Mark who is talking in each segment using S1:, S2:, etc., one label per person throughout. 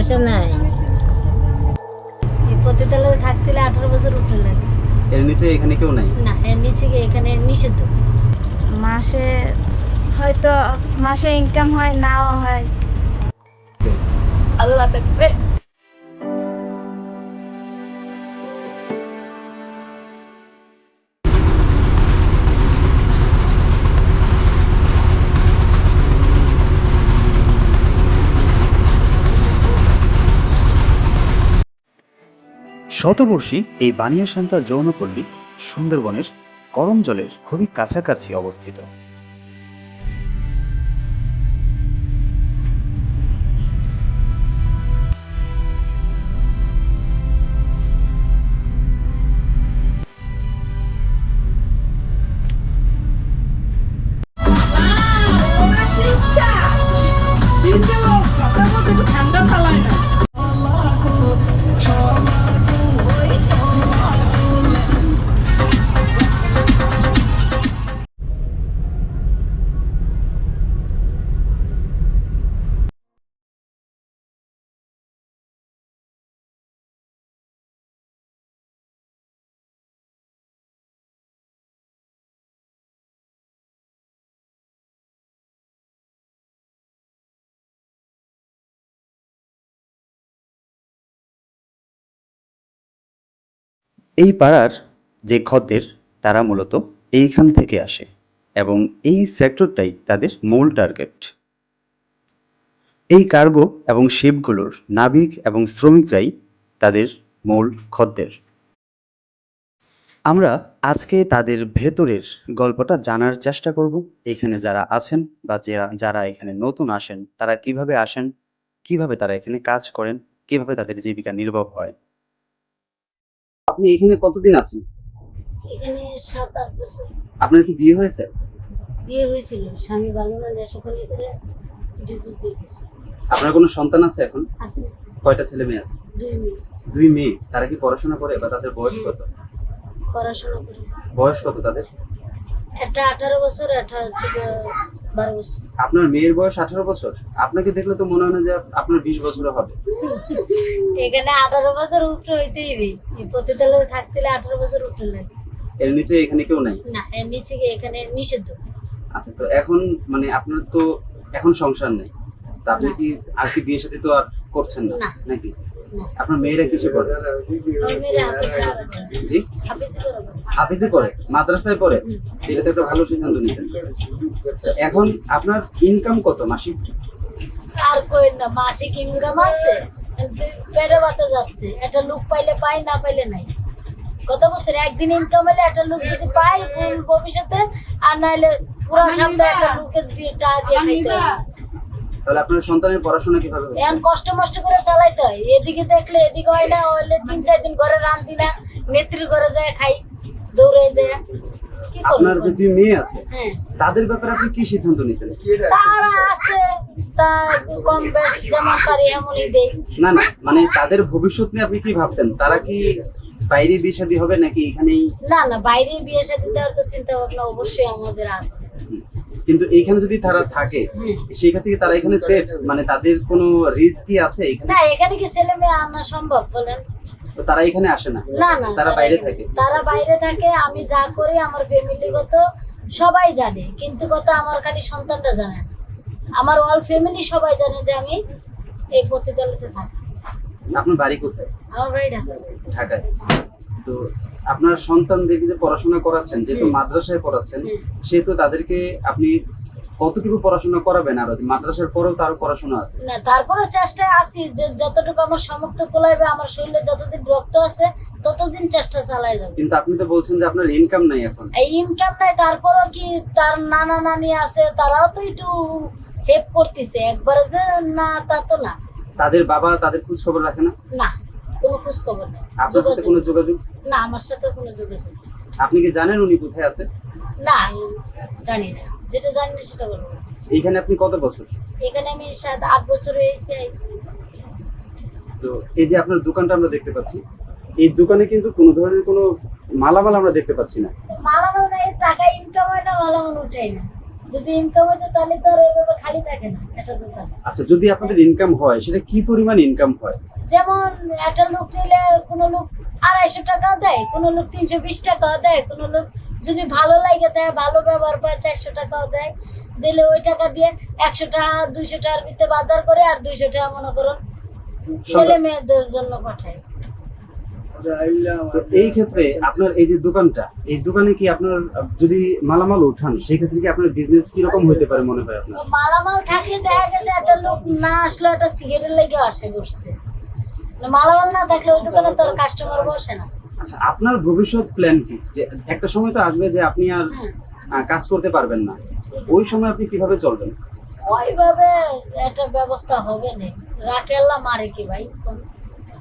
S1: পয়সা নাই। এই পতিতালয়ে থাকতে হলে আঠারো বছর উঠে লাগে
S2: এর নিচে এখানে কেউ নাই?
S1: না এর নিচে গিয়ে এখানে নিষিদ্ধ?
S3: মাসে হয়তো মাসে ইনকাম হয় নাও হয়। আল্লাহ দেখবে
S4: শতবর্ষী এই বানিয়া সান্তা যৌনপল্লী সুন্দরবনের করম জলের খুবই কাছাকাছি অবস্থিত। এই পাড়ার যে খদ্দের, তারা মূলত এইখান থেকে আসে এবং এই সেক্টরটাই তাদের মূল টার্গেট। এই কার্গো এবং শিপগুলোর নাবিক এবং শ্রমিকরাই তাদের মূল খদ্দের। আমরা আজকে তাদের ভেতরের গল্পটা জানার চেষ্টা করব। এখানে যারা আছেন বা যারা এখানে নতুন আসেন, তারা কীভাবে আসেন, কীভাবে তারা এখানে কাজ করেন, কীভাবে তাদের জীবিকা নির্বাহ হয়
S2: আপনি এখানে কতদিন আছেন?
S1: এখানে সাত আট বছর।
S2: আপনার কি বিয়ে হয়েছে?
S1: বিয়ে হয়েছিল স্বামী ভালো না নেশাখলি করে ডিভোর্স দিয়ে দিচ্ছে
S2: আপনার কোনো সন্তান আছে এখন?
S1: আছে।
S2: কয়টা ছেলে মেয়ে আছে?
S1: দুই মেয়ে।
S2: দুই মেয়ে। তারা কি পড়াশোনা করে বা তাদের বয়স কত?
S1: পড়াশোনা করে।
S2: বয়স কত তাদের?
S1: একটা আঠারো বছর একটা হচ্ছে বারো বছর।
S2: আপনার মেয়ের বয়স আঠারো বছর। আপনাকে দেখলে তো মনে হয় না যে আপনার বিশ বছরও হবে।
S1: এখানে আঠারো বছর উঠে হইতেই পতিতালয়ে থাকতে হলে আঠারো বছর উঠে লাগে।
S2: এর নিচে এখানে কেউ নাই?
S1: না এর নিচে এখানে নিষিদ্ধ?
S2: আচ্ছা তো এখন মানে আপনার তো এখন সংসার নেই। তা আপনি কি আর কি বিয়ে সাথে তো আর করছেন না। নাকি? আপনার মেয়েরা কিসে পড়ে। জি?
S1: হাফিজে পড়ে।
S2: মাদ্রাসায় পড়ে? সেটা তো একটা ভালো সিদ্ধান্ত নিয়েছেন। এখন আপনার ইনকাম কত মাসিক?
S1: আর কই না মাসিক ইনকাম আছে পেটে বাতে যাচ্ছে। একটা লোক পাইলে পাই না পাইলে নাই। কত বছর একদিন ইনকাম হলে একটা লোক যদি পাই ভবিষ্যতে আর নাইলে পুরো সপ্তাহে একটা লোকের দিয়ে টাকা দিয়ে খাইতে
S2: তাহলে আপনার সন্তানের পড়াশোনা কীভাবে?
S1: এখন কষ্ট মষ্ট করে চালাইতে হয়। এদিকে দেখলে এদিকে হয় না হলে তিন চার দিন ঘরে রান্ধি না নেত্রীর ঘরে যায় খাই দৌড়ে যায়।
S2: আপনার যে
S1: করব
S2: দুই মেয়ে আছে
S1: হ্যাঁ।
S2: তাদের ব্যাপারে আপনি কি সিদ্ধান্ত নিয়েছিলেন
S1: তারা আছে তা কম বেশ যেমন পারি এমনই দেই।
S2: না না মানে তাদের ভবিষ্যৎ নিয়ে আপনি কি ভাবছেন? তারা কি বাইরে বিয়ে শাদী হবে নাকি এখানেই?
S1: না না বাইরে বিয়ে সাথে দেওয়ার তো চিন্তা ভাবনা অবশ্যই আমাদের আছে।
S2: কিন্তু এইখানে যদি তারা থাকে। সেখান থেকে তারা এখানে সেফ মানে তাদের কোনো রিস্ক কি আছে এখানে?
S1: না এখানে কি ছেলে মেয়ে আনা সম্ভব বলেন?
S2: তারা এখানে আসে না?
S1: না না
S2: তারা বাইরে থাকে?
S1: তারা বাইরে থাকে আমি যা করি আমার ফ্যামিলিগত সবাই জানে কিন্তু কথা আমার খালি সন্তানটা জানে না। আমার অল ফ্যামিলি সবাই জানে যে আমি এই পতিতালয়তে থাকি।
S2: আপনার বাড়ি কোথায়?
S1: আমার বাড়ি ঢাকা
S2: ঢাকায়। তো আপনার সন্তানদেরকে যে পড়াশোনা করাচ্ছেন যেহেতু মাদ্রাসায় পড়াচ্ছেন সেহেতু তাদেরকে আপনি কতটুকু পড়াশোনা করাবেন আরও মাদ্রাসার পরেও তারও পড়াশোনা আছে?
S1: না তারপরে চেষ্টায় আছি যে যতটুকু আমার সমর্থ কোলাইবে আমার শরীরে যতদিন রক্ত আছে ততদিন চেষ্টা চালাই যাবে।
S2: কিন্তু আপনি তো বলছেন যে আপনার ইনকাম নাই এখন।
S1: এই ইনকাম নাই তারপরও কি তার নানা নানি আছে তারাও তো একটু হেল্প করতেছে। একবারে যে না তা তো না।
S2: তাদের বাবা তাদের খোঁজ খবর রাখে না?
S1: না। কোনো খোঁজ খবর নেই।
S2: আপনার সাথে কোনো যোগাযোগ?
S1: না আমার সাথে কোনো যোগাযোগ নেই।
S2: আপনি কি জানেন উনি কোথায় আছে
S1: না আমি জানি না। যেটা জানি না সেটা বলব।
S2: এইখানে আপনি কত বছর?
S1: এখানে আমি সাত আট বছর হয়েছে আইছি।
S2: তো এই যে আপনার দোকানটা আমরা দেখতে পাচ্ছি এই দোকানে কিন্তু কোনো ধরনের কোনো মালামাল আমরা দেখতে পাচ্ছি না।
S1: মালামাল নাই টাকা ইনকাম হয় না মালামাল উঠাই না। যদি ইনকাম হতো তাহলে তো আর এভাবে খালি থাকে না একটা দোকান
S2: আচ্ছা যদি আপনাদের ইনকাম হয় সেটা কি পরিমাণ ইনকাম হয়?
S1: যেমন একটা লোক নিলে কোনো লোক আড়াইশো টাকাও দেয় কোনো লোক তিনশো বিশ টাকাও দেয় কোনো লোক যদি ভালো লাগে দেয় ভালো ব্যবহার পায় চারশো টাকাও দেয় দিলে ওই টাকা দিয়ে একশো টাকা দুইশো টাকার ভিতরে বাজার করে আর দুইশো টাকা মনে করুন ছেলে মেয়েদের জন্য পাঠায়।
S2: এই ক্ষেত্রে আপনার এই যে দোকানটা এই দোকানে কি আপনার যদি মালামাল উঠান সেই ক্ষেত্রে কি আপনার বিজনেস কীরকম হতে পারে মনে হয় আপনার?
S1: মালামাল থাকলে দেখা গেছে একটা লোক না আসলে একটা সিগারেটের লেগে আসে বসতে। মালামাল না থাকলে ওই দোকানে তোর কাস্টমার বসে না।
S2: আচ্ছা আপনার ভবিষ্যৎ প্ল্যান কি? যে একটা সময় তো আসবে যে আপনি আর
S1: হ্যাঁ,
S2: কাজ করতে পারবেন না। ওই সময় আপনি কীভাবে চলবেন?
S1: ওইভাবে একটা ব্যবস্থা হবে না। রাখে আল্লাহ মারে কি ভাই? কোন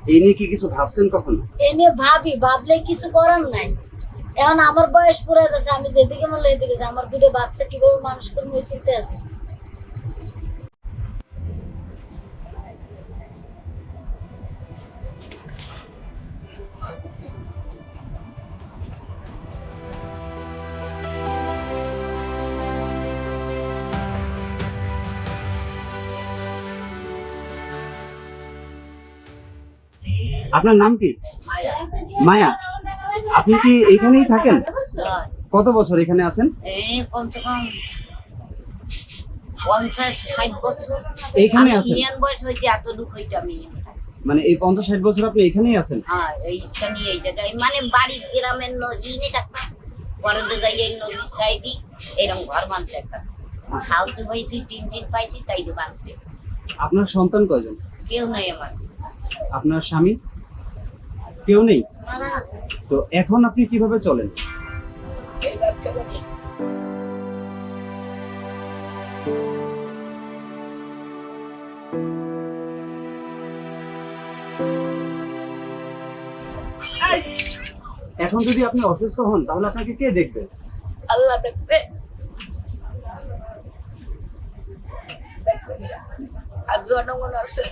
S2: এই নিয়ে কি কিছু ভাবছেন কখনো?
S1: এ নিয়ে ভাবি, ভাবলে কিছু করার নাই। এখন আমার বয়স পুরো যাচ্ছে, আমি যেদিকে মনে এদিকে আমার দুটো বাচ্চা কীভাবে মানুষ করব চিন্তা আছে?
S2: আপনার নাম কি? মায়া। আপনি কি এখানেই থাকেন? কত বছর এখানে আছেন?
S5: আমি
S2: মানে এই পঞ্চাশ ষাট বছর আপনি এখানেই আছেন?
S5: হ্যাঁ জায়গায়। মানে বাড়ির গ্রামের নদী নিয়ে থাকতাম পরে তো এই নদীর সাইডে এরকম ঘর একটা। পাইছি তিন দিন পাইছি তাই বানছে
S2: আপনার সন্তান কয়জন?
S5: কেউ নাই আমার।
S2: আপনার স্বামী? কেউ নেই? তো এখন আপনি কীভাবে চলেন? এখন যদি আপনি অসুস্থ হন, তাহলে আপনাকে কে দেখবে?
S5: আল্লাহ দেখবে। আর জনগণ আছে।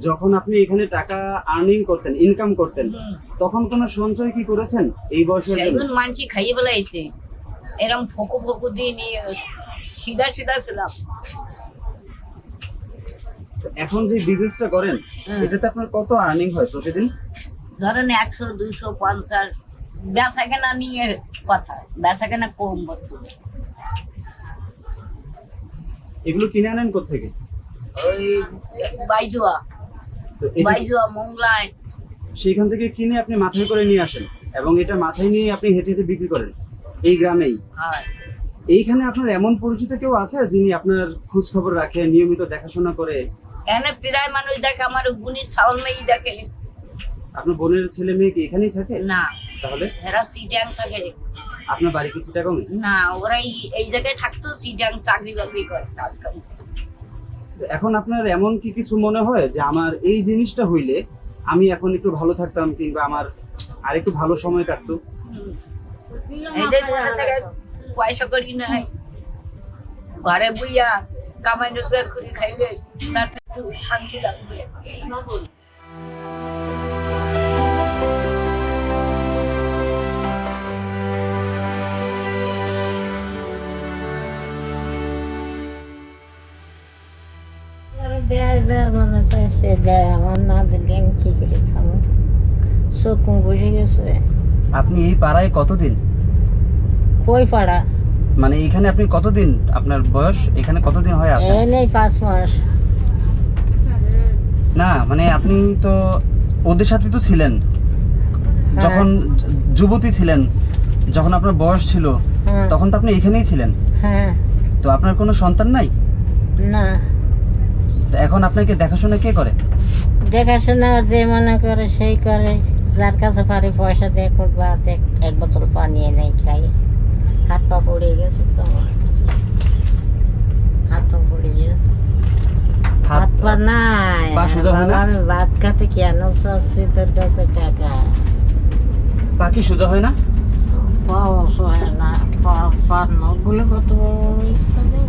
S2: যখন আপনি এখানে টাকা আর্নিং করতেন ইনকাম করতেন তখন কোনো সঞ্চয় কি করেছেন এই জন্য?
S5: সেগুন মানসি খাইয়ে বেলাইছে এরম ফকু ফকু দিয়ে নিয়ে সিধা সিধা ছিলাম।
S2: এখন যে বিজনেসটা করেন। এটাতে আপনার কত আর্নিং হয় প্রতিদিন?
S5: ধরেন একশো দুইশো পঞ্চাশ বেচা কেনা নিয়ে কথা বেচা কেনা কম বর্তমানে
S2: এগুলো কিনে আনেন কোথেকে
S5: ওই বাইজুয়া। বাইজুয়া মোংলায়।
S2: সেইখান থেকে কিনে আপনি মাথায় করে নিয়ে আসেন এবং এটা মাথায় নিয়ে আপনি হেঁটে হেঁটে বিক্রি করেন এই গ্রামেই। এইখানে আপনার এমন পরিচিত কেউ আছে যিনি আপনার খোঁজ খবর রাখে নিয়মিত দেখাশোনা করে?
S5: এখানে প্রায় মানুষ দেখে আমার মেয়ে দেখে।
S2: আপনার বোনের ছেলে মেয়ে কি এখানেই থাকে?
S5: না।
S2: তাহলে?
S5: এরা সিডিয়াং থাকে।
S2: আপনার বাড়ি কি চিটাগং
S5: না ওরা এই- এই জায়গায় থাকতো সিডিয়াং চাকরি বাকরি করে।
S2: এখন আপনার এমন কি কিছু মনে হয় যে আমার এই জিনিসটা হইলে আমি এখন একটু ভালো থাকতাম কিংবা আমার আর একটু ভালো সময় কাটতো?
S5: পয়সা করি নাই। ঘরে বইয়া কামাই রোজগার করে খাইলে তার শান্তি লাগবে।
S6: হয় সে দেয় আমার না দিলে আমি কি করে খাব শকুন বসে গেছে
S2: আপনি এই পাড়ায় কতদিন?
S6: কই পাড়া।
S2: মানে এখানে আপনি কতদিন? আপনার বয়স এখানে কতদিন হয় আছেন
S6: এই পাঁচ মাস।
S2: না মানে আপনি তো ওদের সাথে তো ছিলেন। যখন যুবতী ছিলেন যখন আপনার বয়স ছিল
S6: হ্যাঁ।
S2: তখন তো আপনি এখানেই ছিলেন।
S6: হ্যাঁ।
S2: তো আপনার কোনো সন্তান নাই?
S6: না।
S2: তো এখন আপনাকে দেখাশোনা কে করে?
S6: দেখাশোনা যে মনে করে সেই করে। যার কাছে পারি পয়সা দিয়ে বা এক বোতল পানি এনে খাই। হাত পা পড়ে গেছে তো। হাত পা পড়ে গেছে। হাত পা নাই? আমি ভাত খাতে কেন চাচ্ছি তোর কাছে টাকা?
S2: বাকি সোজা হয় না?
S6: পাওয়া হয় না। পা পা নখগুলো কত বড় বড় ইচ্ছা দেয়।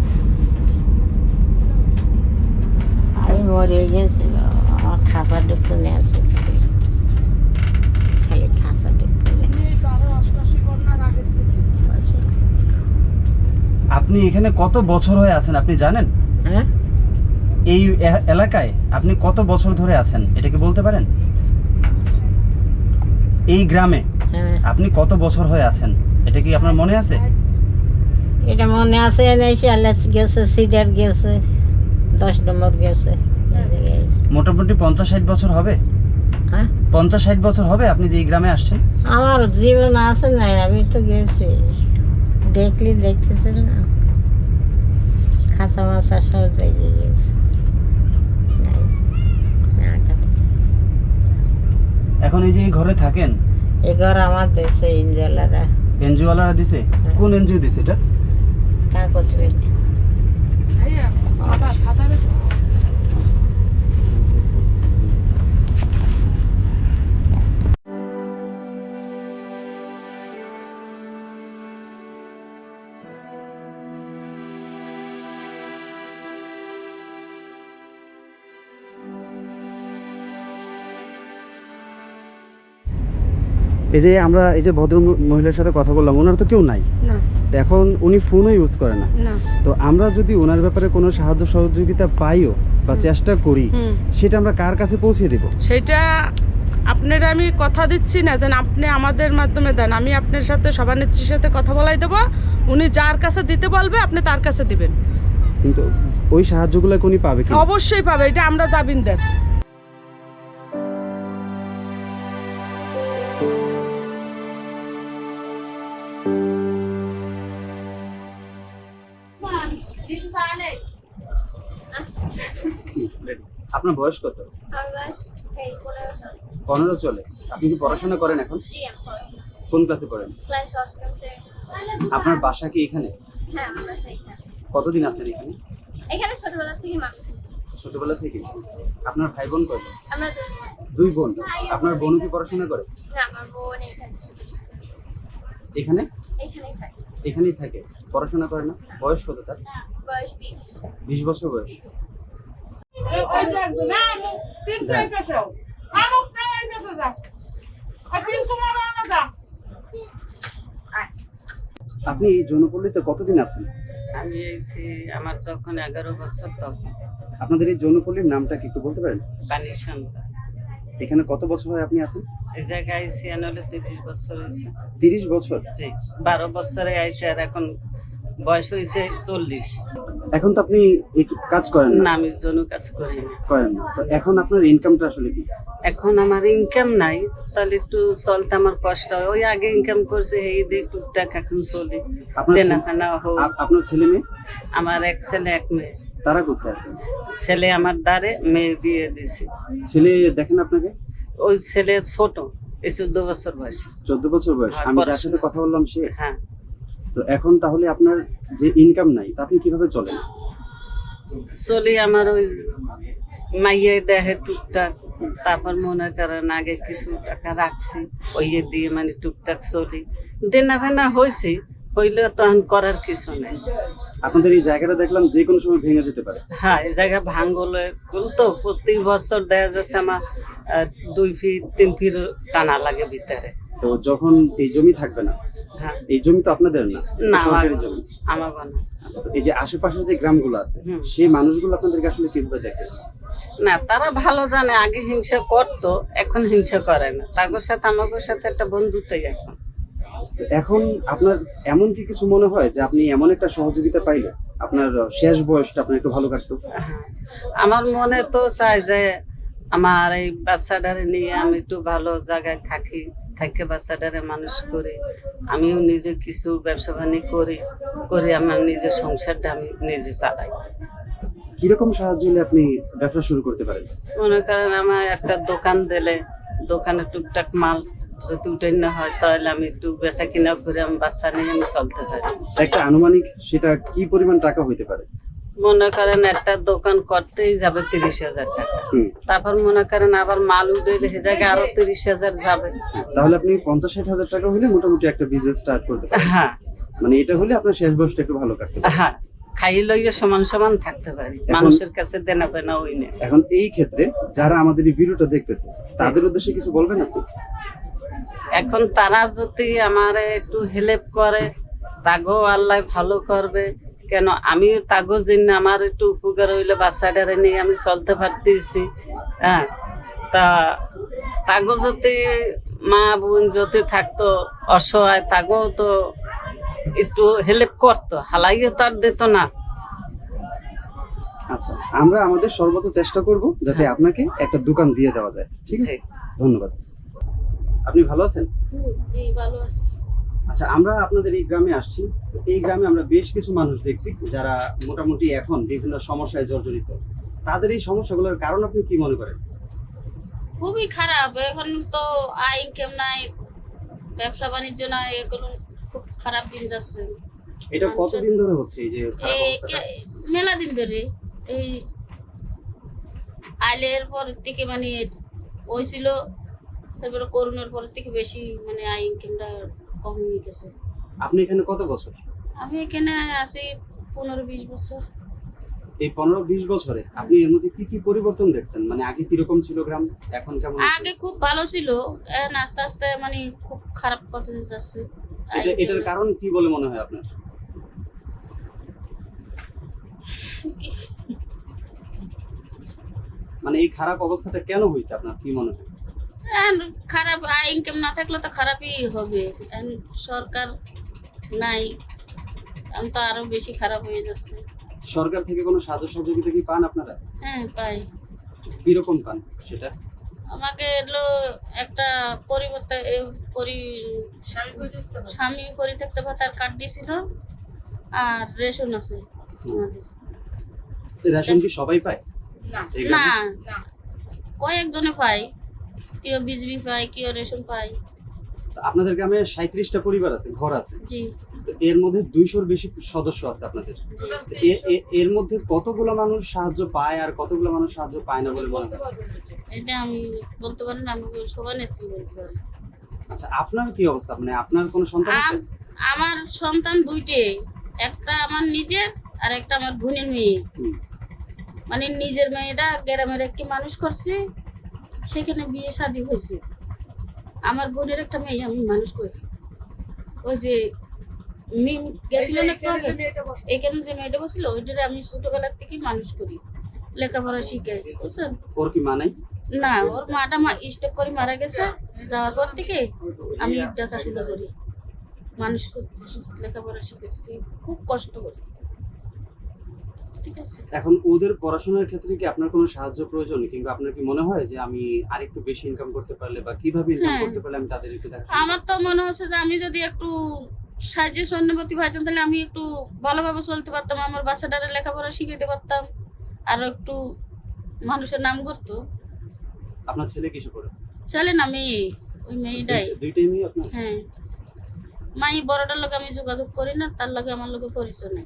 S6: আমি মরে গেছি বাবা, আমার খাসা ডুকুনে আছে খালি
S2: আপনি এখানে কত বছর হয়ে আছেন আপনি জানেন?
S6: হ্যাঁ?
S2: এই এলাকায় আপনি কত বছর ধরে আছেন? এটা কি বলতে পারেন? এই গ্রামে
S6: হ্যাঁ।
S2: আপনি কত বছর হয়ে আছেন? এটা কি আপনার মনে আছে?
S6: এটা মনে আছে গেছে সিডার গেছে দশ নম্বর গেছে।
S2: মোটামুটি পঞ্চাশ ষাট বছর হবে।
S6: হ্যাঁ?
S2: পঞ্চাশ ষাট বছর হবে আপনি যে এই গ্রামে আসছেন?
S6: আমার জীবন আছে না আমি তো গেছি। দেখলি দেখতেছেন না? খাসা মাসা সব জায়গায় গেছে।
S2: এখন এই যে এই ঘরে থাকেন?
S6: এই ঘর আমার দেশে ইঞ্জলারা
S2: এনজিওওয়ালারা দিছে? কোন এনজিও দিছে এটা?
S6: কাগজ
S2: এই যে আমরা এই যে ভদ্র মহিলার সাথে কথা বললাম ওনার তো কেউ নাই। এখন উনি ফোনও ইউজ করে না। তো আমরা যদি ওনার ব্যাপারে কোনো সাহায্য সহযোগিতা পাইও বা চেষ্টা করি সেটা আমরা কার কাছে পৌঁছে দেব?
S7: সেটা আপনার আমি কথা দিচ্ছি না যেন আপনি আমাদের মাধ্যমে দেন। আমি আপনার সাথে সভানেত্রীর সাথে কথা বলাই দেবো। উনি যার কাছে দিতে বলবে আপনি তার কাছে দিবেন।
S2: কিন্তু ওই সাহায্যগুলো উনি পাবে কি
S7: অবশ্যই পাবে এটা আমরা জাবিনদার
S2: আপনার বয়স কত?
S8: পনেরো
S2: চলে। আপনি কি পড়াশোনা করেন এখন? কোন ক্লাসে পড়েন? আপনার বাসা কি এখানে?
S8: হ্যাঁ
S2: কতদিন আছেন এখানে?
S8: এখানে ছোটবেলা থেকে মানুষ
S2: ছোটবেলা থেকে? আপনার ভাই বোন কত
S8: আমরা দুই বোন।
S2: বোন। আপনার বোনও কি পড়াশোনা করে?
S8: না আমার বোন এখানে
S2: এখানে?
S8: এখানেই থাকে।
S2: পড়াশোনা করে না? বয়স কত তার?
S8: বয়স বিশ।
S2: বিশ বছর বয়স। আপনি এই জনপল্লীতে কতদিন আছেন?
S9: আমি এসে আমার যখন এগারো বছর তখন।
S2: আপনাদের এই জনপল্লীর নামটা কি একটু বলতে পারেন?
S9: পানি সন্তান
S2: এখানে কত বছর হয় আপনি আছেন?
S9: এই জায়গায় আইসি আনলে তিরিশ বছর হয়েছে।
S2: তিরিশ বছর?
S9: জি বারো বছরে আইসে আর এখন বয়স হয়েছে চল্লিশ।
S2: এখন তো আপনি কাজ করেন
S9: না? আমি জনু কাজ করি না।
S2: করেন না। তো এখন আপনার ইনকামটা আসলে কি?
S9: এখন আমার ইনকাম নাই তাহলে একটু চলতে আমার কষ্ট হয়। ওই আগে ইনকাম করছে এই দিয়ে টুকটাক এখন চলি।
S2: আপনার
S9: দেনা
S2: ছেলে-
S9: হোক।
S2: আপনার ছেলে মেয়ে?
S9: আমার এক ছেলে এক মেয়ে।
S2: তারা কোথায় আছে?
S9: ছেলে আমার দ্বারে মেয়ে বিয়ে দিছে।
S2: ছেলে দেখেন আপনাকে?
S9: ওই ছেলে ছোট এই চোদ্দ বছর বয়স।
S2: চোদ্দ বছর বয়স।
S9: হ্যাঁ,
S2: আমি যার সাথে কথা বললাম সে?
S9: হ্যাঁ।
S2: তো এখন তাহলে আপনার যে ইনকাম নাই তা আপনি কীভাবে চলেন?
S9: চলি আমার ওই মাইয়ে দেহে টুকটাক তারপর মনে করেন আগে কিছু টাকা রাখছি ওই দিয়ে মানে টুকটাক চলি। দেনা ফেনা হয়েছে হইলে তখন করার কিছু নেই।
S2: আপনাদের এই জায়গাটা দেখলাম যে কোনো সময় ভেঙে যেতে পারে।
S9: হ্যাঁ এই জায়গা ভাঙ্গলে তো প্রতি বছর দেখা যাচ্ছে আমার দুই ফিট তিন ফিট টানা লাগে ভিতরে।
S2: তো যখন এই জমি থাকবে না
S9: হ্যাঁ।
S2: এই জমি তো আপনাদের না
S9: আমার
S2: সরকারি জমি।
S9: আমার বানা
S2: আচ্ছা, এই যে আশেপাশে যে গ্রামগুলো আছে সেই মানুষগুলো আপনাদেরকে আসলে কীভাবে দেখে?
S9: না তারা ভালো জানে আগে হিংসা করতো এখন হিংসা করে না। তাদের সাথে আমাদের সাথে একটা বন্ধুত্বই এখন।
S2: এখন আপনার এমন কি কিছু মনে হয় যে আপনি এমন একটা সহযোগিতা পাইলে আপনার শেষ বয়সটা আপনার একটু ভালো কাটতো?
S9: হ্যাঁ। আমার মনে তো চাই যে আমার এই বাচ্চাটারে নিয়ে আমি একটু ভালো জায়গায় থাকি। থেকে বাচ্চাটারে মানুষ করে আমিও নিজে কিছু ব্যবসা বাণিজ্য করি করে আমার নিজের সংসারটা আমি নিজে চালাই।
S2: কীরকম সাহায্য হলে আপনি ব্যবসা শুরু করতে পারেন?
S9: মনে করেন আমার একটা দোকান দিলে দোকানে টুকটাক মাল যদি উঠে না হয় তাহলে আমি একটু বেচা কিনা করে আমি বাচ্চা নিয়ে আমি চলতে পারি।
S2: একটা আনুমানিক সেটা কি পরিমাণ টাকা হইতে পারে?
S9: মনে করেন একটা দোকান করতেই যাবে তিরিশ হাজার টাকা। তারপর মনে করেন আবার মাল উঠে সে জায়গায় আরও তিরিশ হাজার যাবে।
S2: তাহলে আপনি পঞ্চাশ ষাট হাজার টাকা হলে মোটামুটি একটা বিজনেস স্টার্ট করতে
S9: হ্যাঁ।
S2: মানে এটা হলে আপনার শেষ বয়সটা একটু ভালো পারে।
S9: হ্যাঁ। খাই লইয়ে সমান সমান থাকতে পারি। মানুষের কাছে দেনা পেনা ওই নেই।
S2: এখন এই ক্ষেত্রে যারা আমাদের এই ভিডিওটা দেখতেছে তাদের উদ্দেশ্যে কিছু বলবেন আপনি?
S9: এখন তারা যদি আমার একটু হেল্প করে তাগো আল্লাহ ভালো করবে। কেন? আমি তাগজ দিন আমার একটু উপকার হইলে বাচ্চাটারে নিয়ে আমি চলতে পারতেছি। হ্যাঁ তা তাগো যদি মা বোন যদি থাকতো অসহায় তাগো তো একটু হেল্প করতো হালাইও তো আর দিত না।
S2: আচ্ছা আমরা আমাদের সর্বোচ্চ চেষ্টা করব যাতে আপনাকে একটা দোকান দিয়ে দেওয়া যায় ঠিক আছে? ধন্যবাদ। আপনি ভালো আছেন?
S8: জি ভালো আছে।
S2: আচ্ছা আমরা আপনাদের এই গ্রামে আসছি। এই গ্রামে আমরা বেশ কিছু মানুষ দেখছি যারা মোটামুটি এখন বিভিন্ন সমস্যায় জর্জরিত। তাদের এই সমস্যাগুলোর কারণ আপনি কি মনে করেন?
S10: খুবই খারাপ। এখন তো আয় ইনকাম নাই ব্যবসা বাণিজ্য নাই এগুলো খুব খারাপ দিন যাচ্ছে।
S2: এটা কতদিন ধরে হচ্ছে এই যে
S10: মেলা দিন ধরে। এই আইলের পর থেকে মানে হয়েছিল তারপরে করোনার পর থেকে বেশি মানে আয় ইনকামটা কম গেছে
S2: আপনি এখানে কত বছর?
S10: আমি এখানে আছি পনেরো বিশ বছর।
S2: এই পনেরো বিশ বছরে আপনি এর মধ্যে কি কি পরিবর্তন দেখছেন? মানে আগে কীরকম ছিল গ্রাম এখন কেমন
S10: আগে খুব ভালো ছিল এখন আস্তে আস্তে মানে খুব খারাপ পথে যাচ্ছে।
S2: এটার কারণ কি বলে মনে হয় আপনার? মানে এই খারাপ অবস্থাটা কেন হয়েছে আপনার? কি মনে হয়?
S10: খারাপ আয় ইনকাম না থাকলে তো খারাপই হবে। সরকার নাই। আমি তো আরও বেশি খারাপ হয়ে যাচ্ছে।
S2: সরকার থেকে কোনো সাহায্য সহযোগিতা কি পান আপনারা?
S10: হ্যাঁ পাই।
S2: কীরকম পান সেটা?
S10: আমাকে এলো একটা পরিবর্তে এ পরি স্বামী পরিত্যক্ত ভাতার কার্ড দিয়েছিল আর রেশন আছে আমাদের।
S2: রেশন কি সবাই পায়?
S10: না? কয়েকজনে পাই কেউ বিজবি পায় কেউ রেশন পায়।
S2: তো আপনাদের গ্রামে সাঁত্রিশটা পরিবার আছে ঘর আছে।
S10: জি।
S2: এর মধ্যে দুইশোর বেশি সদস্য আছে আপনাদের? এর মধ্যে কতগুলো মানুষ সাহায্য পায় আর কতগুলো মানুষ সাহায্য পায় না বলে মনে
S10: এটা আমি বলতে পারি না আমাকে সবাই নেত্রী বলতে পারি।
S2: আচ্ছা আপনার কি অবস্থা? মানে আপনার কোনো সন্তান আছে?
S10: আমার সন্তান দুইটে একটা আমার নিজের আর একটা আমার বোনের মেয়ে। মানে নিজের মেয়েটা গ্রামের একটি মানুষ করছে সেখানে বিয়ে শাদী হয়েছে। আমার বোনের একটা মেয়ে আমি মানুষ করি। ওই যে মিম গেছিল না এখানে যে মেয়েটা বসছিল ওইটারে আমি ছোটবেলার থেকে মানুষ করি। লেখাপড়া শিখাই বুঝছেন?
S2: ওর কি মানাই
S10: না ওর মাটা মা স্টক করে মারা গেছে। যাওয়ার পর থেকে আমি দেখাশোনা করি। মানুষ করতেছি লেখাপড়া শিখেছি খুব কষ্ট করি।
S2: এখন ওদের পড়াশোনার ক্ষেত্রে কি আপনার কোনো সাহায্য প্রয়োজন? কিংবা আপনার কি মনে হয় যে আমি আরেকটু বেশি ইনকাম করতে পারলে বা কীভাবে ইনকাম
S10: হ্যাঁ।
S2: করতে পারলে আমি তাদের একটু
S10: আমার তো মনে হচ্ছে যে আমি যদি একটু সাহায্য সন্ন্যবতী ভাইতাম তাহলে আমি একটু ভালোভাবে চলতে পারতাম আমার বাচ্চাটারে লেখাপড়া শিখাতে পারতাম আর একটু মানুষের নাম করতো।
S2: আপনার ছেলে কিসে পড়ে?
S10: চলে না মেয়ে ওই মেয়েটাই।
S2: দুই- দুইটাই মেয়ে আপনার?
S10: হ্যাঁ। মাই বড়টার লোক আমি যোগাযোগ করি না তার লগে আমার লোকের পরিচয় নেই।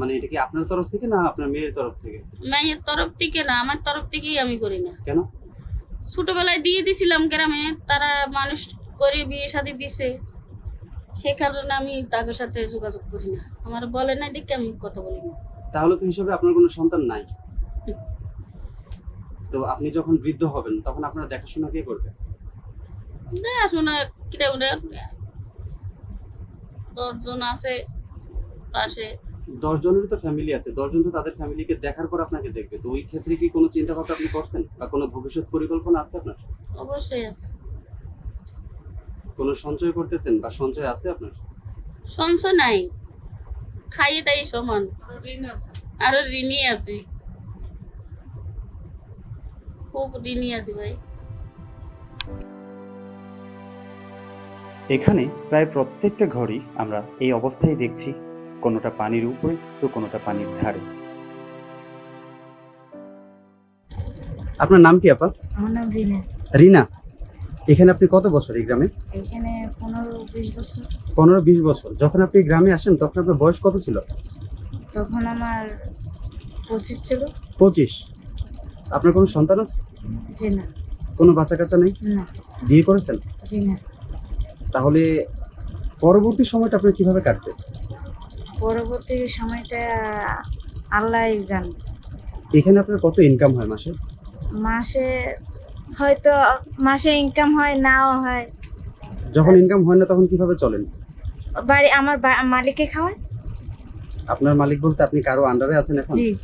S2: মানে এটা কি আপনার তরফ থেকে না আপনার মেয়ের তরফ থেকে?
S10: মায়ের তরফ থেকে না আমার তরফ থেকেই আমি করি না।
S2: কেন?
S10: ছোটবেলায় দিয়ে দিছিলাম গ্রামে তারা মানুষ করে বিয়ে শাদি দিছে। সে কারণে আমি তাদের সাথে যোগাযোগ করি না। আমার বলে না দেখে আমি কথা বলি না।
S2: তাহলে তো হিসাবে আপনার কোনো সন্তান নাই। তো আপনি যখন বৃদ্ধ হবেন তখন আপনার দেখাশোনা কে করবে?
S10: না দেখাশোনা কীরকম দশজন আছে পাশে।
S2: দশ জনের তো ফ্যামিলি আছে দশজন তো তাদের ফ্যামিলিকে দেখার পর আপনাকে দেখবে। তো ওই ক্ষেত্রে কি কোনো চিন্তা ভাবনা আপনি করছেন? বা কোনো ভবিষ্যৎ পরিকল্পনা আছে আপনার?
S10: অবশ্যই আছে।
S2: কোনো সঞ্চয় করতেছেন বা সঞ্চয় আছে আপনার?
S10: সঞ্চয় নাই। খাইয়ে তাই সমান। আরও ঋণই আছি। খুব ঋণই আছি ভাই।
S4: এখানে প্রায় প্রত্যেকটা ঘরই আমরা এই অবস্থায় দেখছি কোনোটা পানির উপরে তো কোনোটা পানির ধারে।
S2: আপনার নাম কি আপা?
S3: আমার নাম রিনা।
S2: রিনা এখানে আপনি কত বছর এই গ্রামে?
S3: এখানে পনেরো বিশ বছর।
S2: পনেরো বিশ বছর। যখন আপনি গ্রামে আসেন তখন আপনার বয়স কত ছিল?
S3: তখন আমার পঁচিশ ছিল।
S2: পঁচিশ। আপনার কোনো সন্তান আছে?
S3: জি না।
S2: কোনো বাচ্চা কাচ্চা নেই?
S3: না।
S2: বিয়ে করেছেন?
S3: জি না।
S2: তাহলে পরবর্তী সময়টা আপনার কীভাবে কাটবে
S3: পরবর্তী সময়টা আল্লাহ জান।
S2: এখানে আপনার কত ইনকাম হয় মাসে?
S3: মাসে হয়তো মাসে ইনকাম হয় নাও হয়।
S2: যখন ইনকাম হয় না তখন কীভাবে চলেন?
S3: বাড়ি আমার বা- মালিকে খাওয়ায়?
S2: আপনার মালিক বলতে আপনি কারও আন্ডারে আছেন এখন?
S3: জি।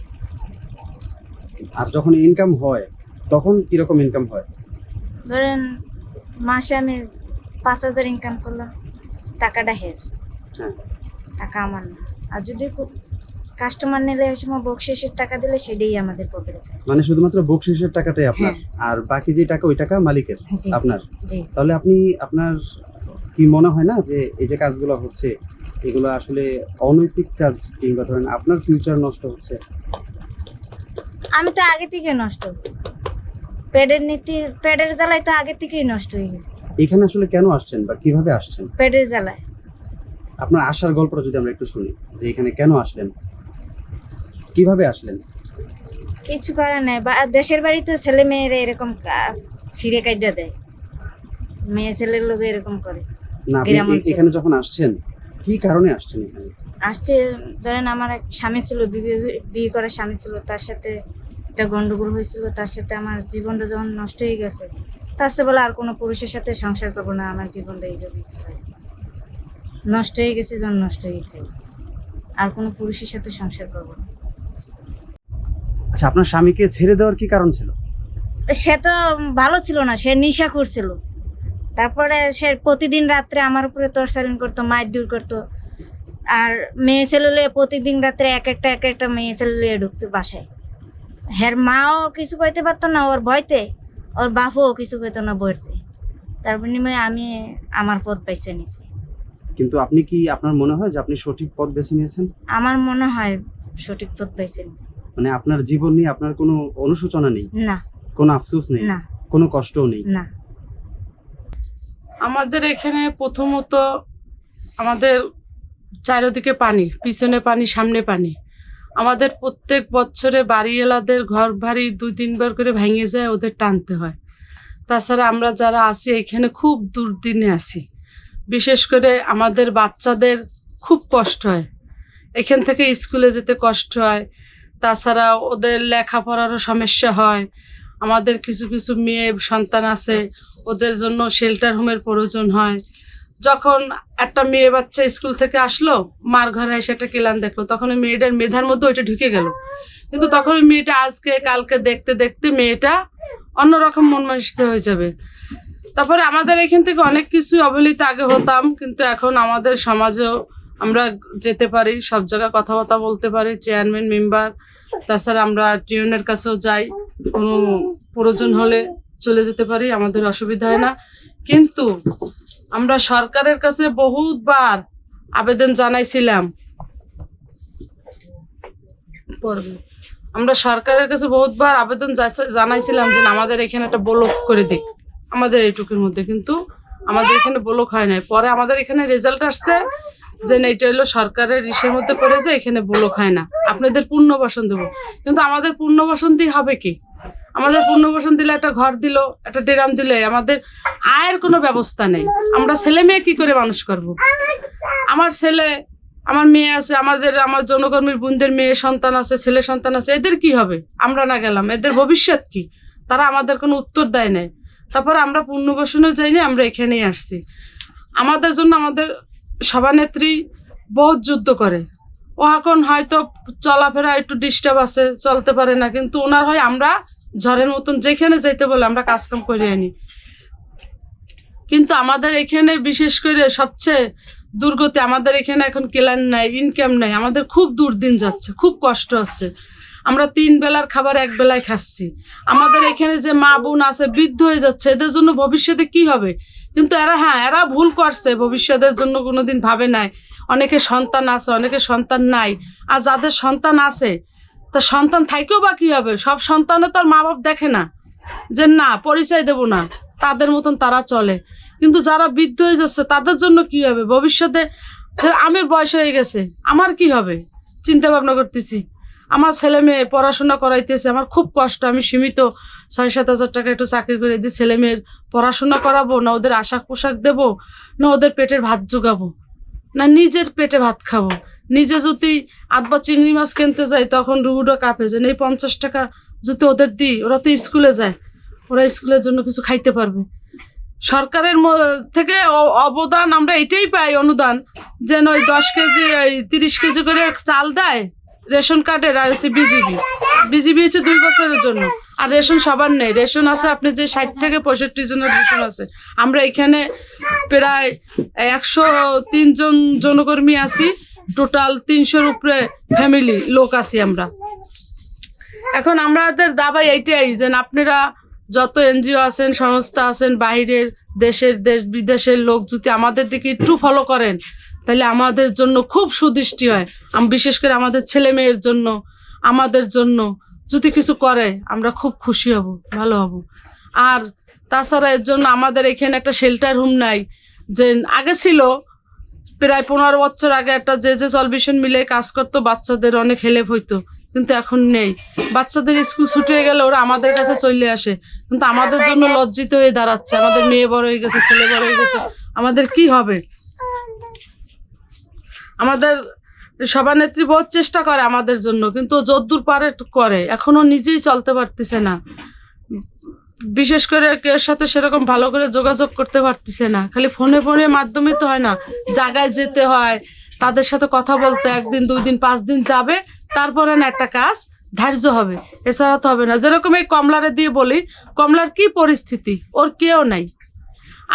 S2: আর যখন ইনকাম হয় তখন কীরকম ইনকাম হয়?
S3: ধরেন মাসে আমি পাঁচ হাজার ইনকাম করলাম টাকাটা হের।
S2: হ্যাঁ।
S3: টাকা আমার না আর যদি কাস্টমার নিলে ওই সময় বকশিসের টাকা দিলে সেটাই আমাদের পকেটে থাকে
S2: মানে শুধুমাত্র বকশিসের টাকাটাই আপনার? আর বাকি যে টাকা ওই টাকা মালিকের? আপনার? তাহলে আপনি আপনার কি মনে হয় না যে এই যে কাজগুলো হচ্ছে এগুলো আসলে অনৈতিক কাজ কিংবা ধরেন আপনার ফিউচার নষ্ট হচ্ছে?
S3: আমি তো আগে থেকে নষ্ট। পেডের নীতি পেডের জ্বালায় তো আগে থেকেই নষ্ট হয়ে গেছে।
S2: এখানে আসলে কেন আসছেন বা কীভাবে আসছেন?
S3: পেডের জ্বালায়।
S2: আপনার আসার গল্পটা যদি আমরা একটু শুনি যে এখানে কেন আসলেন? কীভাবে আসলেন?
S3: কিছু করার নাই বা দেশের বাড়ি তো ছেলে মেয়েরা এরকম ছিঁড়ে কাইডা দেয়। মেয়ে ছেলের লোক এরকম করে।
S2: না আপনি। এখানে যখন আসছেন কি কারণে আসছেন এখানে?
S3: আসছে ধরেন আমার এক স্বামী ছিল বিয়ে বিয়ে করার স্বামী ছিল তার সাথে একটা গন্ডগোল হয়েছিল তার সাথে আমার জীবনটা যখন নষ্ট হয়ে গেছে তার সাথে বলে আর কোনো পুরুষের সাথে সংসার করব না আমার জীবনটা এইভাবেই নষ্ট হয়ে গেছে যখন নষ্ট হয়ে থাকি আর কোনো পুরুষের সাথে সংসার করব না।
S2: আচ্ছা আপনার স্বামীকে ছেড়ে দেওয়ার কি কারণ ছিল?
S3: সে তো ভালো ছিল না সে নেশা করছিল। তারপরে সে প্রতিদিন রাত্রে আমার উপরে তরসারিন করতো মাইর দূর করতো। আর মেয়ে ছেলে প্রতিদিন রাত্রে এক একটা এক একটা মেয়ে ছেলে ঢুকতো বাসায়। হের মাও কিছু কইতে পারতো না ওর ভয়তে ওর বাপও কিছু কইতো না বইছে তার বিনিময়ে আমি আমার পথ বেছে নিছি।
S2: কিন্তু আপনি কি আপনার মনে হয় যে আপনি সঠিক পথ বেছে নিয়েছেন?
S3: আমার মনে হয় সঠিক পথ বেছে নিছি
S2: মানে আপনার জীবন নিয়ে আপনার কোনো অনুশোচনা নেই?
S3: না।
S2: কোনো আফসোস নেই?
S3: না।
S2: কোনো কষ্টও নেই?
S3: না।
S7: আমাদের এখানে প্রথমত আমাদের চারিদিকে পানি পিছনে পানি সামনে পানি। আমাদের প্রত্যেক বছরে বাড়িওয়ালাদের ঘর বাড়ি দুই তিনবার করে ভেঙে যায় ওদের টানতে হয়। তাছাড়া আমরা যারা আছি এখানে খুব দুর্দিনে আছি। বিশেষ করে আমাদের বাচ্চাদের খুব কষ্ট হয়। এখান থেকে স্কুলে যেতে কষ্ট হয়। তাছাড়া ওদের লেখাপড়ারও সমস্যা হয়। আমাদের কিছু কিছু মেয়ে, সন্তান আছে, ওদের জন্য শেল্টার হোমের প্রয়োজন হয়। যখন একটা মেয়ে বাচ্চা স্কুল থেকে আসলো, মার ঘরে এসে একটা কেলান দেখল, তখন ওই মেয়েটার মেধার মধ্যে ওইটা ঢুকে গেল। কিন্তু তখন ওই মেয়েটা আজকে, কালকে দেখতে দেখতে মেয়েটা অন্যরকম মন মানসিকতা হয়ে যাবে। তারপরে আমাদের এখান থেকে অনেক কিছু অবহেলিত আগে হতাম, কিন্তু এখন আমাদের সমাজেও আমরা যেতে পারি, সব জায়গায় কথাবার্তা বলতে পারি চেয়ারম্যান মেম্বার তাছাড়া আমরা টিউনের কাছেও যাই, কোনো প্রয়োজন হলে চলে যেতে পারি, আমাদের অসুবিধা হয় না। কিন্তু আমরা সরকারের কাছে বহুতবার আবেদন জানাইছিলাম। আমরা সরকারের কাছে বহুতবার আবেদন জানাইছিলাম যে আমাদের এখানে একটা ব্লক করে দিক। আমাদের এইটুকুর মধ্যে, কিন্তু আমাদের এখানে ব্লক হয় নাই। পরে আমাদের এখানে রেজাল্ট আসছে যে না, এটা হলো সরকারের ইসের মধ্যে পড়ে যে এখানে ব্লক হয় না। আপনাদের পুনর্বাসন দেবো। কিন্তু আমাদের পুনর্বাসন দিয়ে হবে কি? আমাদের পূর্ণ পুনর্বাসন দিলে একটা ঘর দিল, একটা ডেরাম দিলে, আমাদের আয়ের কোনো ব্যবস্থা নেই। আমরা ছেলে মেয়ে কি করে মানুষ করব। আমার ছেলে, আমার মেয়ে আছে, আমাদের, আমার জনকর্মীর বোনদের মেয়ে সন্তান আছে, ছেলে সন্তান আছে, এদের কি হবে? আমরা না গেলাম। এদের ভবিষ্যৎ কি? তারা আমাদের কোনো উত্তর দেয় নাই। তারপরে আমরা পুনর্বাসনে যাইনি, আমরা এখানেই আসছি। আমাদের জন্য আমাদের সভানেত্রী বহুত যুদ্ধ করে। ও এখন হয়তো চলাফেরা একটু ডিস্টার্ব আছে, চলতে পারে না, কিন্তু ওনার হয় আমরা ঝড়ের মতন যেখানে যাইতে বলে আমরা কাজকাম করে আনি। কিন্তু আমাদের এখানে বিশেষ করে সবচেয়ে দুর্গতি, আমাদের এখানে এখন কেলান নাই ইনকাম নাই, আমাদের খুব দুর্দিন যাচ্ছে, খুব কষ্ট হচ্ছে। আমরা তিন বেলার খাবার এক বেলায় খাচ্ছি। আমাদের এখানে যে মা বোন আছে, বৃদ্ধ হয়ে যাচ্ছে, এদের জন্য ভবিষ্যতে কি হবে? কিন্তু এরা হ্যাঁ এরা ভুল করছে, ভবিষ্যতের জন্য কোনোদিন ভাবে নাই। অনেকে সন্তান আছে, অনেকে সন্তান নাই। আর যাদের সন্তান আছে, তা সন্তান থাকেও বা কি হবে? সব সন্তানও তার মা বাপ দেখে না যে না, পরিচয় দেব না। তাদের মতন তারা চলে। কিন্তু যারা বৃদ্ধ হয়ে যাচ্ছে, তাদের জন্য কি হবে? ভবিষ্যতে আমের বয়স হয়ে গেছে, আমার কি হবে? চিন্তা ভাবনা করতেছি। আমার ছেলে মেয়ে পড়াশোনা করাইতেছে, আমার খুব কষ্ট, আমি সীমিত ছয় সাত হাজার টাকা একটু চাকরি করে দিই ছেলে মেয়ের পড়াশোনা করাবো, না ওদের আশাক পোশাক দেবো, না ওদের পেটের ভাত জোগাবো, না নিজের পেটে ভাত খাব। নিজে যদি আধবা চিংড়ি মাছ কিনতে যাই তখন রুহুডো কাঁপে যে এই পঞ্চাশ টাকা যদি ওদের দিই, ওরা তো স্কুলে যায়, ওরা স্কুলের জন্য কিছু খাইতে পারবে। সরকারের থেকে অবদান, আমরা এটাই পাই অনুদান, যেন ওই দশ কেজি, ওই তিরিশ কেজি করে চাল দেয় রেশন কার্ডের হচ্ছে বিজিবি। বিজিবি হচ্ছে দুই বছরের জন্য। আর রেশন সবার নেই। রেশন আছে, আপনি যে ষাট থেকে পঁয়ষট্টি জনের রেশন আছে। আমরা এখানে প্রায় একশো তিনজন জনকর্মী আছি। টোটাল তিনশোর উপরে ফ্যামিলি লোক আছি আমরা। এখন আমাদের দাবাই এইটাই যে আপনারা যত এনজিও আছেন, সংস্থা আছেন, বাইরের দেশের দেশ বিদেশের লোক যদি আমাদের দিকে একটু ফলো করেন তাহলে আমাদের জন্য খুব সুদৃষ্টি হয়। বিশেষ করে আমাদের ছেলে মেয়ের জন্য, আমাদের জন্য। যদি কিছু করে, আমরা খুব খুশি হব, ভালো হব। আর তাছাড়া এর জন্য আমাদের এখানে একটা শেল্টার হোম নাই। যে আগে ছিল, প্রায় পনেরো বছর আগে একটা যে যে সলভিশন মিলে কাজ করতো, বাচ্চাদের অনেক হেল্প হইতো। কিন্তু এখন নেই। বাচ্চাদের স্কুল ছুটি হয়ে গেলে ওরা আমাদের কাছে চলে আসে। কিন্তু আমাদের জন্য লজ্জিত হয়ে দাঁড়াচ্ছে। আমাদের মেয়ে বড় হয়ে গেছে, ছেলে বড় হয়ে গেছে। আমাদের কি হবে? আমাদের সভানেত্রী বহুত চেষ্টা করে আমাদের জন্য, কিন্তু যদ্দূর পারে করে। এখনও নিজেই চলতে পারতেছে না। বিশেষ করে কেউ সাথে সেরকম ভালো করে যোগাযোগ করতে পারতেছে না। খালি ফোনে ফোনে মাধ্যমে তো হয় না। জায়গায় যেতে হয়, তাদের সাথে কথা বলতে একদিন, দুই দিন, পাঁচ দিন যাবে, তারপরে না একটা কাজ ধার্য হবে। এছাড়া তো হবে না। যেরকম এই কমলারে দিয়ে বলি, কমলার কি পরিস্থিতি? ওর কেউ নাই।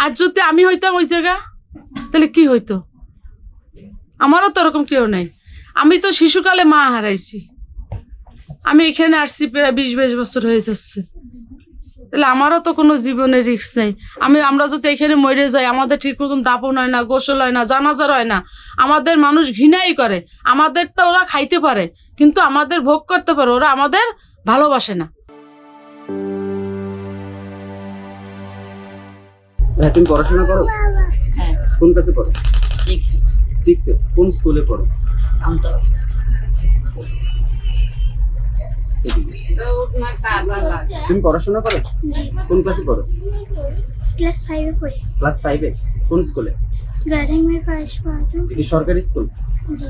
S7: আর যদি আমি হইতাম ওই জায়গা, তাহলে কি হইতো? আমারও তো ওরকম কেউ নাই। আমি তো শিশুকালে মা হারাইছি। আমি এখানে আসছি প্রায় বিশ বাইশ বছর হয়ে যাচ্ছে। তাহলে আমারও তো কোনো জীবনের রিস্ক নেই। আমি আমরা যদি এখানে মরে যাই আমাদের ঠিক মতন দাপন হয় না গোসল হয় না জানাজার হয় না। আমাদের মানুষ ঘৃণাই করে। আমাদের তো ওরা খাইতে পারে কিন্তু আমাদের ভোগ করতে পারে ওরা আমাদের ভালোবাসে না।
S2: হ্যাঁ তুমি পড়াশোনা করো?
S1: হ্যাঁ।
S2: কোন ক্লাসে পড়ো?
S1: সিক্স
S2: কোন স্কুলে পড়ো? তুমি পড়াশোনা করো? কোন ক্লাসে পড়ো?
S8: ক্লাস ফাইভে পড়ি।
S2: ক্লাস ফাইভে কোন স্কুলে
S8: গার্ডেন মেয়ে
S2: সরকারি স্কুল
S8: জি।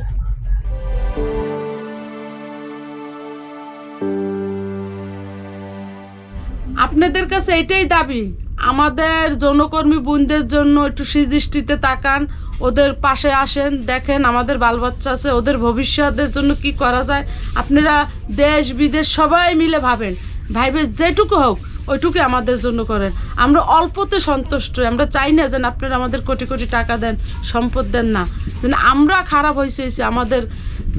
S7: আপনাদের কাছে এটাই দাবি আমাদের যৌনকর্মী বোনদের জন্য একটু সুদৃষ্টিতে তাকান ওদের পাশে আসেন দেখেন আমাদের বাল বাচ্চা আছে ওদের ভবিষ্যতের জন্য কি করা যায়। আপনারা দেশ বিদেশ সবাই মিলে ভাবেন ভাইবে যেটুকু হোক ওইটুকু আমাদের জন্য করেন। আমরা অল্পতে সন্তুষ্ট। আমরা চাই না যেন আপনারা আমাদের কোটি কোটি টাকা দেন সম্পদ দেন না। যেন আমরা খারাপ হয়েছে হয়েছে আমাদের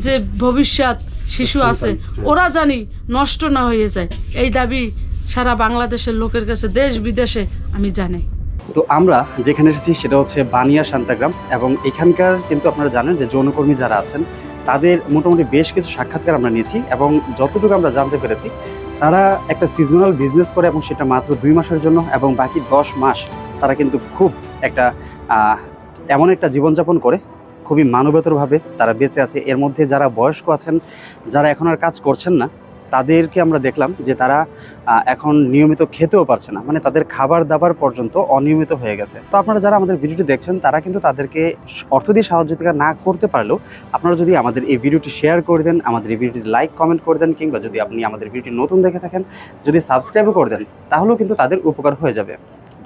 S7: যে ভবিষ্যৎ শিশু আছে ওরা জানি নষ্ট না হয়ে যায়। এই দাবি সারা বাংলাদেশের লোকের কাছে দেশ বিদেশে আমি জানি।
S2: তো আমরা যেখানে এসেছি সেটা হচ্ছে বানিয়া শান্তাগ্রাম এবং এখানকার কিন্তু আপনারা জানেন যে যৌনকর্মী যারা আছেন, তাদের মোটামুটি বেশ কিছু সাক্ষাৎকার আমরা নিয়েছি এবং যতটুকু আমরা জানতে পেরেছি, তারা একটা সিজনাল বিজনেস করে এবং সেটা মাত্র দুই মাসের জন্য এবং বাকি দশ মাস তারা কিন্তু খুব একটা এমন একটা জীবনযাপন করে, খুবই মানবতরভাবে তারা বেঁচে আছে। এর মধ্যে যারা বয়স্ক আছেন, যারা এখন আর কাজ করছেন না তাদেরকে আমরা দেখলাম যে তারা এখন নিয়মিত খেতেও পারছে না। মানে তাদের খাবার দাবার পর্যন্ত অনিয়মিত হয়ে গেছে। তো আপনারা যারা আমাদের ভিডিওটি দেখছেন, তারা কিন্তু তাদেরকে অর্থ দিয়ে সহযোগিতা না করতে পারলেও, আপনারা যদি আমাদের এই ভিডিওটি শেয়ার করে দেন, আমাদের এই ভিডিওটি লাইক কমেন্ট করে দেন, কিংবা যদি আপনি আমাদের ভিডিওটি নতুন দেখে থাকেন, যদি সাবস্ক্রাইবও করে দেন, তাহলেও কিন্তু তাদের উপকার হয়ে যাবে।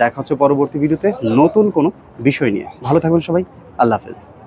S2: দেখা হচ্ছে পরবর্তী ভিডিওতে নতুন কোনো বিষয় নিয়ে। ভালো থাকবেন সবাই। আল্লাহ হাফেজ।